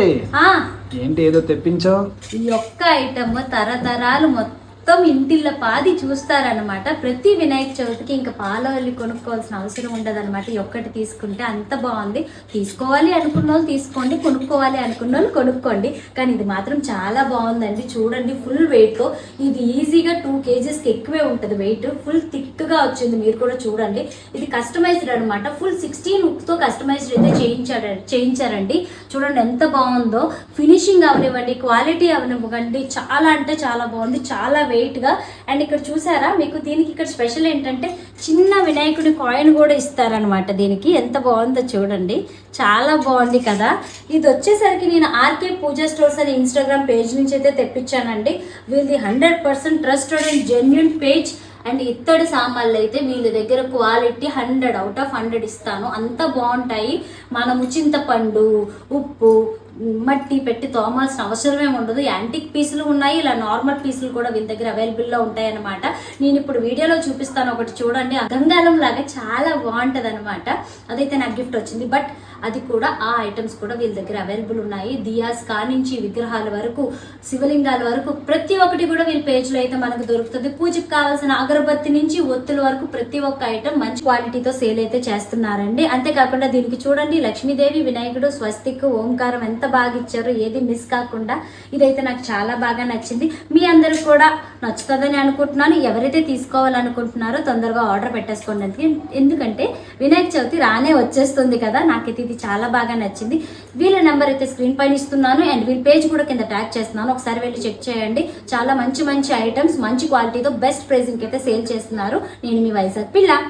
ఓయ్ ఏంటి ఏదో తెప్పించావు? ఈ ఒక్క ఐటమ్ తరతరాలు మొత్తం మొత్తం ఇంటిల్ల పాది చూస్తారనమాట ప్రతి వినాయక చవితికి ఇంకా పాలవల్లి కొనుక్కోవాల్సిన అవసరం ఉండదన్నమాట. ఈ ఒక్కటి తీసుకుంటే అంత బాగుంది. తీసుకోవాలి అనుకున్న వాళ్ళు తీసుకోండి కొనుక్కోవాలి అనుకున్న వాళ్ళు కొనుక్కోండి. కానీ ఇది మాత్రం చాలా బాగుందండి. చూడండి ఫుల్ వెయిట్తో ఇది ఈజీగా టూ కేజీస్కి ఎక్కువే ఉంటుంది వెయిట్ ఫుల్ థిక్గా వచ్చింది. మీరు కూడా చూడండి. ఇది కస్టమైజ్డ్ అనమాట ఫుల్ సిక్స్టీన్తో కస్టమైజ్డ్ అయితే చేయించారు చేయించారండి. చూడండి ఎంత బాగుందో. ఫినిషింగ్ అవనివ్వండి క్వాలిటీ అవనివ్వండి. చాలా అంటే చాలా బాగుంది. చాలా వెయిట్ వెయిట్గా అండ్ ఇక్కడ చూసారా మీకు దీనికి ఇక్కడ స్పెషల్ ఏంటంటే చిన్న వినాయకుడి కాయిన్ కూడా ఇస్తారనమాట దీనికి. ఎంత బాగుందో చూడండి. చాలా బాగుంది కదా. ఇది వచ్చేసరికి నేను ఆర్కే పూజా స్టోర్స్ అని ఇన్స్టాగ్రామ్ పేజ్ నుంచి అయితే తెప్పించానండి. వీళ్ళది hundred percent trusted and genuine page and ఇత్తడి సామాన్లు అయితే వీళ్ళ దగ్గర quality hundred out of hundred ఇస్తాను. అంత బాగుంటాయి. మనము చింతపండు ఉప్పు మట్టి పెట్టి తోమాల్సిన అవసరమే ఉండదు. యాంటిక్ పీసులు ఉన్నాయి. ఇలా నార్మల్ పీసులు కూడా వీళ్ళ దగ్గర అవైలబుల్లో ఉంటాయి అనమాట నేను ఇప్పుడు వీడియోలో చూపిస్తాను. ఒకటి చూడండి. ఆ లాగా చాలా బాగుంటుంది అనమాట అదైతే నాకు గిఫ్ట్ వచ్చింది. బట్ అది కూడా ఆ ఐటమ్స్ కూడా వీళ్ళ దగ్గర అవైలబుల్ ఉన్నాయి. దియాస్ కానించి విగ్రహాల వరకు శివలింగాల వరకు ప్రతి ఒక్కటి కూడా వీళ్ళ పేజ్లో అయితే మనకు దొరుకుతుంది. పూజకు కావాల్సిన అగరబత్తి నుంచి ఒత్తుల వరకు ప్రతి ఒక్క ఐటమ్ మంచి క్వాలిటీతో సేల్ అయితే చేస్తున్నారండి. అంతేకాకుండా దీనికి చూడండి. లక్ష్మీదేవి వినాయకుడు స్వస్తిక్ ఓంకారం ఎంత ఎంత బాగా ఇచ్చారో ఏది మిస్ కాకుండా ఇదైతే నాకు చాలా బాగా నచ్చింది. మీ అందరూ కూడా నచ్చుతుందని అనుకుంటున్నాను. ఎవరైతే తీసుకోవాలనుకుంటున్నారో తొందరగా ఆర్డర్ పెట్టేసుకోండి అందుకే- ఎందుకంటే వినాయక చవితి రానే వచ్చేస్తుంది కదా నాకైతే ఇది చాలా బాగా నచ్చింది. వీళ్ళ నెంబర్ అయితే స్క్రీన్ పైన ఇస్తున్నాను అండ్ వీళ్ళ పేజ్ కూడా కింద ట్యాగ్ చేస్తున్నాను. ఒకసారి వెళ్ళి చెక్ చేయండి. చాలా మంచి మంచి ఐటమ్స్ మంచి క్వాలిటీతో బెస్ట్ ప్రైజింగ్ అయితే సేల్ చేస్తున్నారు. నేను మీ వైజాగ్ పిల్ల.